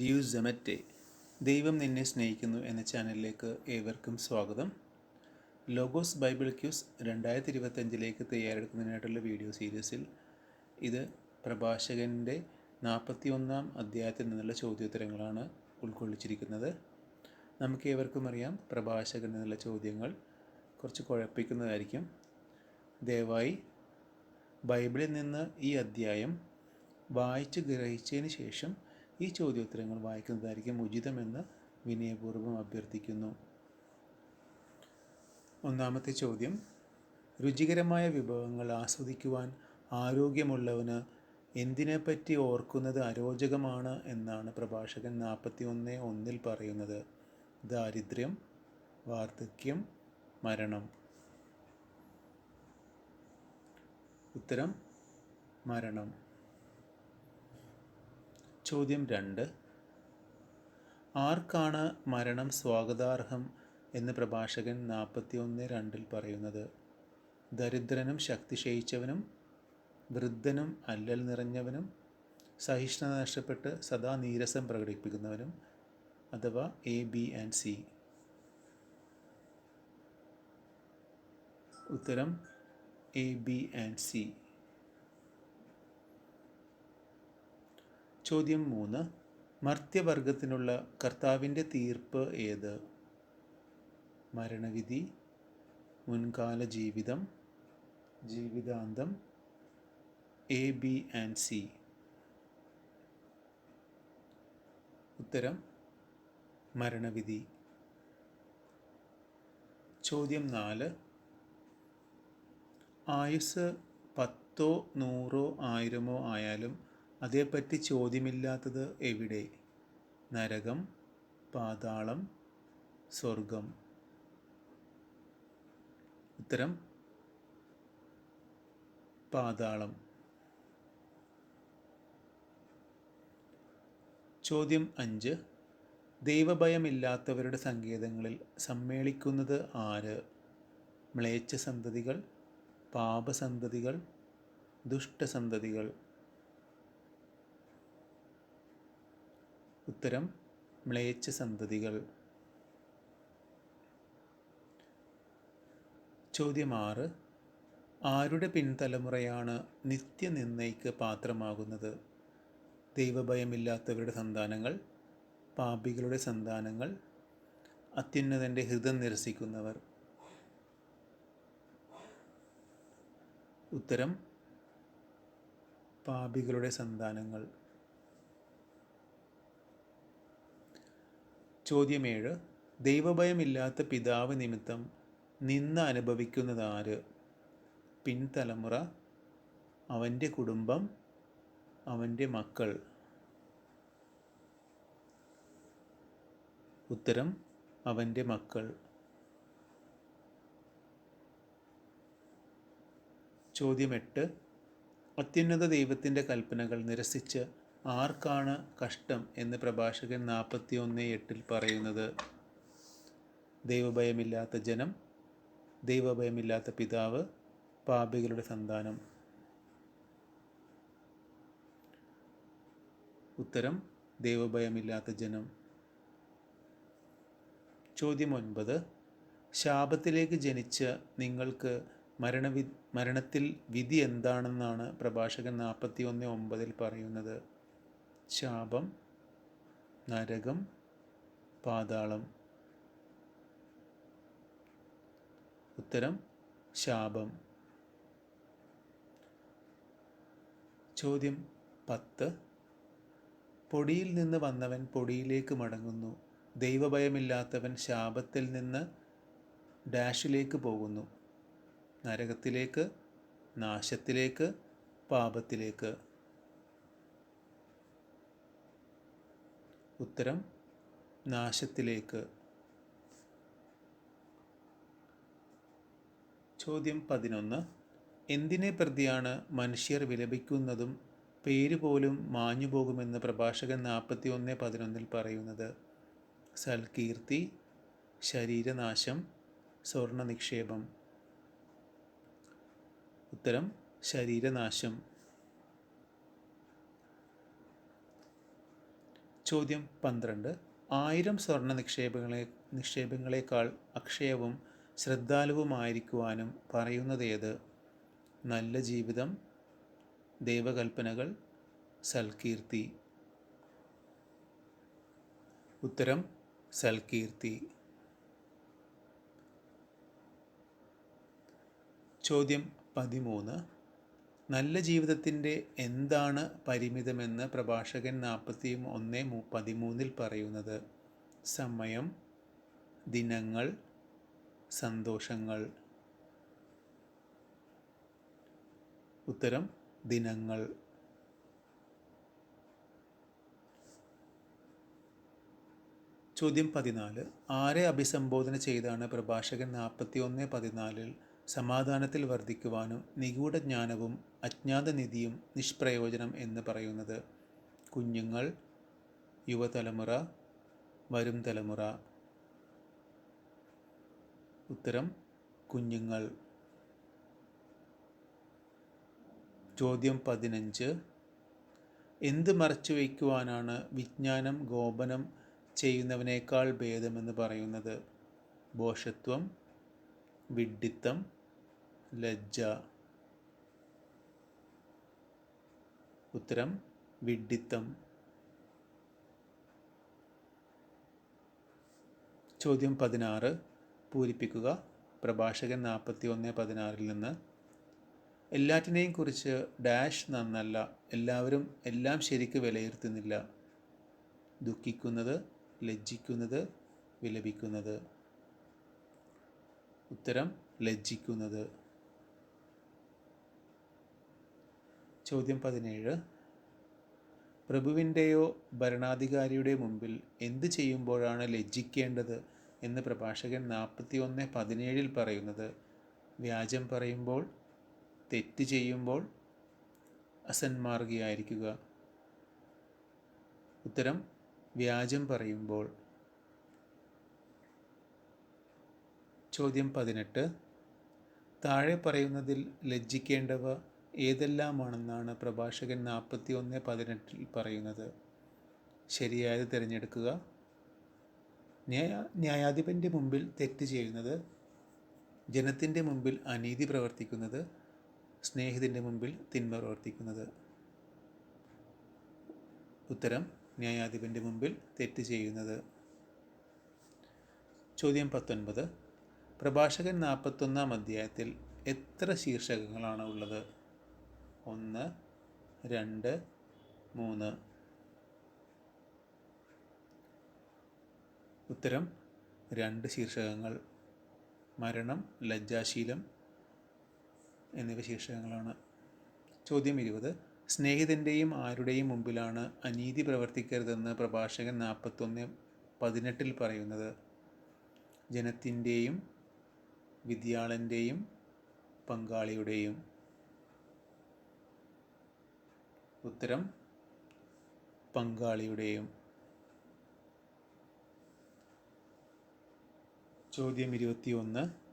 ഡിയു ജമറ്റെ ദൈവം നിന്നെ സ്നേഹിക്കുന്നു എന്ന ചാനലിലേക്ക് ഏവർക്കും സ്വാഗതം. ലോഗോസ് ബൈബിൾ ക്യൂസ് രണ്ടായിരത്തി ഇരുപത്തഞ്ചിലേക്ക് തയ്യാറെടുക്കുന്നതിനായിട്ടുള്ള വീഡിയോ സീരീസിൽ ഇത് പ്രഭാഷകന്റെ നാൽപ്പത്തി ഒന്നാം അധ്യായത്തിൽ നിന്നുള്ള ചോദ്യോത്തരങ്ങളാണ് ഉൾക്കൊള്ളിച്ചിരിക്കുന്നത്. നമുക്ക് ഏവർക്കും അറിയാം പ്രഭാഷകൻ നിന്നുള്ള ചോദ്യങ്ങൾ കുറച്ച് കുഴപ്പിക്കുന്നതായിരിക്കും. ദയവായി ബൈബിളിൽ നിന്ന് ഈ അധ്യായം വായിച്ച് ഗ്രഹിച്ചതിന് ശേഷം ഈ ചോദ്യോത്തരങ്ങൾ വായിക്കുന്നതായിരിക്കും ഉചിതമെന്ന് വിനയപൂർവം അഭ്യർത്ഥിക്കുന്നു. ഒന്നാമത്തെ ചോദ്യം രുചികരമായ വിഭവങ്ങൾ ആസ്വദിക്കുവാൻ ആരോഗ്യമുള്ളവന് എന്തിനെപ്പറ്റി ഓർക്കുന്നത് അരോചകമാണ് എന്നാണ് പ്രഭാഷകൻ നാൽപ്പത്തി ഒന്ന് ഒന്നിൽ പറയുന്നത്. ദാരിദ്ര്യം വാർദ്ധക്യം മരണം. ഉത്തരം മരണം. ചോദ്യം രണ്ട്. ആർക്കാണ് മരണം സ്വാഗതാർഹം എന്ന് പ്രഭാഷകൻ നാൽപ്പത്തി ഒന്ന് രണ്ടിൽ പറയുന്നത്? ദരിദ്രനും ശക്തിശയിച്ചവനും വൃദ്ധനും അല്ലൽ നിറഞ്ഞവനും സഹിഷ്ണുത നഷ്ടപ്പെട്ട് സദാ നീരസം പ്രകടിപ്പിക്കുന്നവനും അഥവാ എ ബി ആൻഡ് സി ഉത്തരം എ ബി ആൻഡ് സി ചോദ്യം മൂന്ന്. മർത്യവർഗത്തിനുള്ള കർത്താവിന്റെ തീർപ്പ് ഏത്? മരണവിധി മുൻകാല ജീവിതം ജീവിതാന്തം എ ബി ആൻഡ് സി. ഉത്തരം മരണവിധി. ചോദ്യം നാല്. ആയുസ് പത്തോ നൂറോ ആയിരമോ ആയാലും അതേപ്പറ്റി ചോദ്യമില്ലാത്തത് എവിടെ? നരകം പാതാളം സ്വർഗം. ഉത്തരം പാതാളം. ചോദ്യം അഞ്ച്. ദൈവഭയമില്ലാത്തവരുടെ സങ്കേതങ്ങളിൽ സമ്മേളിക്കുന്നത് ആര്? മ്ലേച്ഛ സന്തതികൾ പാപസന്തതികൾ ദുഷ്ടസന്തതികൾ. ഉത്തരം മ്ലേച്ഛ സന്തതികൾ. ചോദ്യം ആറ് ആരുടെ പിൻതലമുറയാണ് നിത്യനിന്ദയ്ക്ക് പാത്രമാകുന്നത്? ദൈവഭയമില്ലാത്തവരുടെ സന്താനങ്ങൾ പാപികളുടെ സന്താനങ്ങൾ അത്യുന്നതന്റെ ഹൃദയം നിരസിക്കുന്നവർ. ഉത്തരം പാപികളുടെ സന്താനങ്ങൾ. ചോദ്യമേഴ് ദൈവഭയമില്ലാത്ത പിതാവ് നിമിത്തം നിന്ന് അനുഭവിക്കുന്നത് ആര് പിൻതലമുറ അവന്റെ കുടുംബം അവന്റെ മക്കൾ. ഉത്തരം അവന്റെ മക്കൾ. ചോദ്യം എട്ട് അത്യുന്നത ദൈവത്തിന്റെ കൽപ്പനകൾ നിരസിച്ച് ആർക്കാണ് കഷ്ടം എന്ന് പ്രഭാഷകൻ നാൽപ്പത്തി ഒന്ന് എട്ടിൽ പറയുന്നത്? ദൈവഭയമില്ലാത്ത ജനം ദൈവഭയമില്ലാത്ത പിതാവ് പാപികളുടെ സന്താനം. ഉത്തരം ദൈവഭയമില്ലാത്ത ജനം. ചോദ്യം ഒൻപത്. ശാപത്തിലേക്ക് ജനിച്ച നിങ്ങൾക്ക് മരണവി മരണത്തിൽ വിധി എന്താണെന്നാണ് പ്രഭാഷകൻ നാൽപ്പത്തി ഒന്ന് ഒമ്പതിൽ പറയുന്നത്. ശാപം നരകം പാതാളം. ഉത്തരം ശാപം. ചോദ്യം പത്ത്. പൊടിയിൽ നിന്ന് വന്നവൻ പൊടിയിലേക്ക് മടങ്ങുന്നു. ദൈവഭയമില്ലാത്തവൻ ശാപത്തിൽ നിന്ന് ഡാഷിലേക്ക് പോകുന്നു. നരകത്തിലേക്ക് നാശത്തിലേക്ക് പാപത്തിലേക്ക്. ഉത്തരം നാശത്തിലേക്ക്. ചോദ്യം പതിനൊന്ന്. എന്തിനെ പ്രതിയാണ് മനുഷ്യർ വിലപിക്കുന്നതും പേര് പോലും മാഞ്ഞു പോകുമെന്ന് പ്രഭാഷകൻ നാൽപ്പത്തി ഒന്ന് പതിനൊന്നിൽ പറയുന്നത്? സൽകീർത്തി ശരീരനാശം സ്വർണ നിക്ഷേപം ഉത്തരം ശരീരനാശം. ചോദ്യം പന്ത്രണ്ട്. ആയിരം സ്വർണ നിക്ഷേപങ്ങളെ നിക്ഷേപങ്ങളെക്കാൾ അക്ഷയവും ശ്രദ്ധാലുവുമായിരിക്കുവാനും പറയുന്നതേത്? നല്ല ജീവിതം ദൈവകൽപ്പനകൾ സൽകീർത്തി. ഉത്തരം സൽകീർത്തി. ചോദ്യം പതിമൂന്ന്. നല്ല ജീവിതത്തിന്റെ എന്താണ് പരിമിതമെന്ന് പ്രഭാഷകൻ നാൽപ്പത്തി ഒന്ന് പതിമൂന്നിൽ പറയുന്നത്. സമയം ദിനങ്ങൾ സന്തോഷങ്ങൾ. ഉത്തരം ദിനങ്ങൾ. ചോദ്യം പതിനാല്. ആരെ അഭിസംബോധന ചെയ്താണ് പ്രഭാഷകൻ നാൽപ്പത്തി ഒന്ന് പതിനാലിൽ സമാധാനത്തിൽ വർദ്ധിക്കുവാനും നിഗൂഢ ജ്ഞാനവും അജ്ഞാത നിധിയും നിഷ്പ്രയോജനം എന്ന് പറയുന്നത് കുഞ്ഞുങ്ങൾ യുവതലമുറ വരും തലമുറ. ഉത്തരം കുഞ്ഞുങ്ങൾ. ചോദ്യം പതിനഞ്ച്. എന്ത് മറച്ചു വയ്ക്കുവാനാണ് വിജ്ഞാനം ഗോപനം ചെയ്യുന്നവനേക്കാൾ ഭേദമെന്ന് പറയുന്നത്? ബോഷത്വം വിഡ്ഢിത്തം ലജ്ജ. ഉത്തരം വിഡ്ഢിത്തം ചോദ്യം പതിനാറ്. പൂരിപ്പിക്കുക. പ്രഭാഷകൻ നാൽപ്പത്തി ഒന്ന് പതിനാറിൽ നിന്ന്. എല്ലാറ്റിനെയും കുറിച്ച് ഡാഷ് നന്നല്ല. എല്ലാവരും എല്ലാം ശരിക്ക് വിലയിരുത്തുന്നില്ല. ദുഃഖിക്കുന്നത് ലജ്ജിക്കുന്നത് വിലപിക്കുന്നത്. ഉത്തരം ലജ്ജിക്കുന്നത്. ചോദ്യം പതിനേഴ്. പ്രഭുവിന്റെയോ ഭരണാധികാരിയുടെ മുമ്പിൽ എന്ത് ചെയ്യുമ്പോഴാണ് ലജ്ജിക്കേണ്ടത് എന്ന് പ്രഭാഷകൻ നാൽപ്പത്തി ഒന്ന് പതിനേഴിൽ പറയുന്നത്. വ്യാജം പറയുമ്പോൾ തെറ്റ് ചെയ്യുമ്പോൾ അസന്മാർഗിയായിരിക്കുക. ഉത്തരം വ്യാജം പറയുമ്പോൾ. ചോദ്യം പതിനെട്ട്. താഴെ പറയുന്നതിൽ ലജ്ജിക്കേണ്ടവ ഏതെല്ലാമാണെന്നാണ് പ്രഭാഷകൻ നാൽപ്പത്തി ഒന്ന് പതിനെട്ടിൽ പറയുന്നത്. ശരിയായത് തിരഞ്ഞെടുക്കുക. ന്യായ ന്യായാധിപന്റെ മുമ്പിൽ തെറ്റ് ചെയ്യുന്നത് ജനത്തിന്റെ മുമ്പിൽ അനീതി പ്രവർത്തിക്കുന്നത് സ്നേഹിതന്റെ മുമ്പിൽ തിന്മ പ്രവർത്തിക്കുന്നത്. ഉത്തരം ന്യായാധിപന്റെ മുമ്പിൽ തെറ്റ് ചെയ്യുന്നത്. ചോദ്യം പത്തൊൻപത്. പ്രഭാഷകൻ നാൽപ്പത്തൊന്നാം അധ്യായത്തിൽ എത്ര ശീർഷകങ്ങളാണ് ഉള്ളത്? ഒന്ന് രണ്ട് മൂന്ന്. ഉത്തരം രണ്ട് ശീർഷകങ്ങൾ. മരണം ലജ്ജാശീലം എന്നിവ ശീർഷകങ്ങളാണ്. ചോദ്യം ഇരുപത്. സ്നേഹിതന്റെയും ആരുടെയും മുമ്പിലാണ് അനീതി പ്രവർത്തിക്കരുതെന്ന് പ്രഭാഷകൻ നാൽപ്പത്തൊന്ന് പതിനെട്ടിൽ പറയുന്നത്. ജനത്തിന്റെയും വിദ്യാളന്റെയും പങ്കാളിയുടെയും ഉത്തരം പങ്കാളിയുടെയും ചോദ്യം ഇരുപത്തിയൊന്ന്.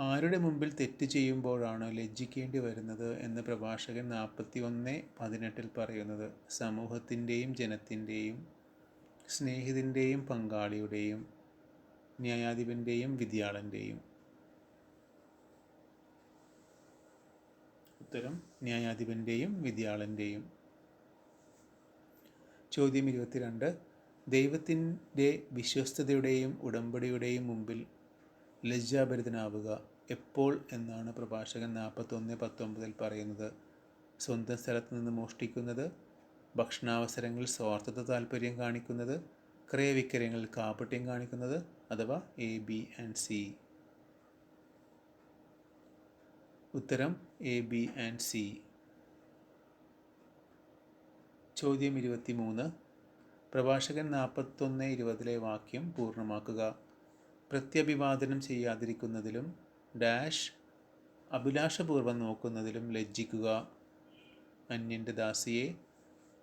ആരുടെ മുമ്പിൽ തെറ്റ് ചെയ്യുമ്പോഴാണ് ലജ്ജിക്കേണ്ടി വരുന്നത് എന്ന് പ്രഭാഷകൻ നാൽപ്പത്തി ഒന്ന് പതിനെട്ടിൽ പറയുന്നത്. സമൂഹത്തിന്റെയും ജനത്തിന്റെയും സ്നേഹിതന്റെയും പങ്കാളിയുടെയും ന്യായാധിപന്റെയും വിദ്യാളന്റെയും. ഉത്തരം ന്യായാധിപന്റെയും വിദ്യാളന്റെയും. ചോദ്യം ഇരുപത്തിരണ്ട്. ദൈവത്തിന്റെ വിശ്വസ്തതയുടെയും ഉടമ്പടിയുടെയും മുമ്പിൽ ലജ്ജാഭരിതനാവുക. എപ്പോൾ എന്നാണ് പ്രഭാഷകൻ നാൽപ്പത്തൊന്ന് പത്തൊമ്പതിൽ പറയുന്നത്. സ്വന്തം സ്ഥലത്ത് നിന്ന് മോഷ്ടിക്കുന്നത് ഭക്ഷണാവസരങ്ങളിൽ സ്വാർത്ഥത താല്പര്യം കാണിക്കുന്നത് ക്രയവിക്രയങ്ങളിൽ കാപട്യം കാണിക്കുന്നത് അഥവാ എ ബി ആൻഡ് സി ഉത്തരം എ ബി ആൻഡ് സി ചോദ്യം ഇരുപത്തി മൂന്ന് പ്രഭാഷകൻ നാൽപ്പത്തൊന്ന് ഇരുപതിലെ വാക്യം പൂർണമാക്കുക. പ്രത്യഭിവാദനം ചെയ്യാതിരിക്കുന്നതിലും ഡാഷ് അഭിലാഷപൂർവം നോക്കുന്നതിലും ലജ്ജിക്കുക. അന്യന്റെ ദാസിയെ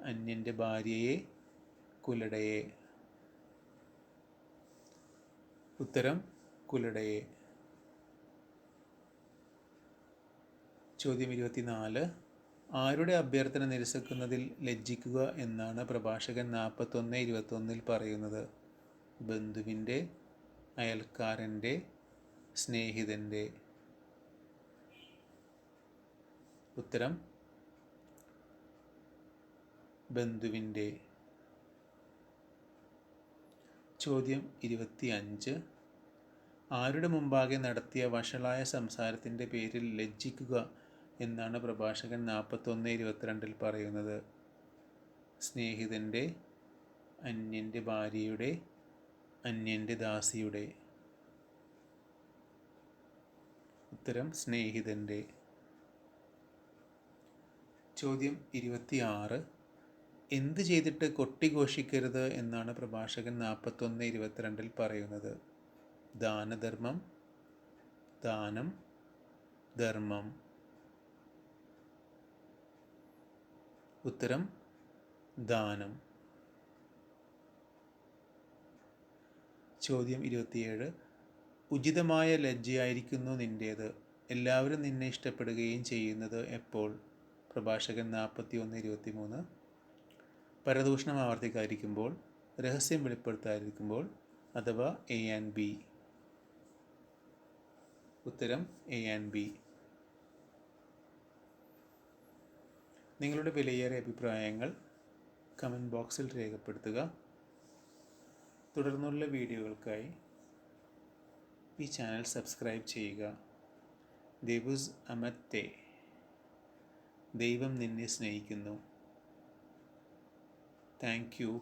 അന്യന്റെ ഭാര്യയെ കുലടയെ. ഉത്തരം കുലടയെ. ചോദ്യം ഇരുപത്തിനാല്. ആരുടെ അഭ്യർത്ഥന നിരസിക്കുന്നതിൽ ലജ്ജിക്കുക എന്നാണ് പ്രഭാഷകൻ നാൽപ്പത്തൊന്ന് ഇരുപത്തൊന്നിൽ പറയുന്നത്. ബന്ധുവിന്റെ അയൽക്കാരന്റെ സ്നേഹിതന്റെ. ഉത്തരം ബന്ധുവിന്റെ. ചോദ്യം ഇരുപത്തി അഞ്ച് ആരുടെ മുമ്പാകെ നടത്തിയ വഷളായ സംസാരത്തിന്റെ പേരിൽ ലജ്ജിക്കുക എന്നാണ് പ്രഭാഷകൻ നാൽപ്പത്തൊന്ന് ഇരുപത്തിരണ്ടിൽ പറയുന്നത്. സ്നേഹിതന്റെ അന്യന്റെ ഭാര്യയുടെ അന്യന്റെ ദാസിയുടെ. ഉത്തരം സ്നേഹിതന്റെ ചോദ്യം ഇരുപത്തിയാറ്. എന്ത് ചെയ്തിട്ട് കൊട്ടിഘോഷിക്കരുത് എന്നാണ് പ്രഭാഷകൻ നാൽപ്പത്തൊന്ന് ഇരുപത്തിരണ്ടിൽ പറയുന്നത്. ദാനധർമ്മം ദാനം ധർമ്മം. ഉത്തരം ദാനം. ചോദ്യം ഇരുപത്തിയേഴ്. ഉചിതമായ ലജ്ജയായിരിക്കുന്നു നിന്റേത് എല്ലാവരും നിന്നെ ഇഷ്ടപ്പെടുകയും ചെയ്യുന്നത് എപ്പോൾ? പ്രഭാഷകൻ നാൽപ്പത്തി ഒന്ന് ഇരുപത്തി മൂന്ന് പരദൂഷണം ആവർത്തിക്കാതിരിക്കുമ്പോൾ രഹസ്യം വെളിപ്പെടുത്താതിരിക്കുമ്പോൾ അഥവാ എ ആൻഡ് ബി ഉത്തരം എ ആൻഡ് ബി നിങ്ങളുടെ വിലയേറിയ അഭിപ്രായങ്ങൾ കമന്റ് ബോക്സിൽ രേഖപ്പെടുത്തുക. തുടർന്നുള്ള വീഡിയോകൾക്കായി ഈ ചാനൽ സബ്സ്ക്രൈബ് ചെയ്യുക. ദേവുസ് അമത്തെ. ദൈവം നിന്നെ സ്നേഹിക്കുന്നു. Thank you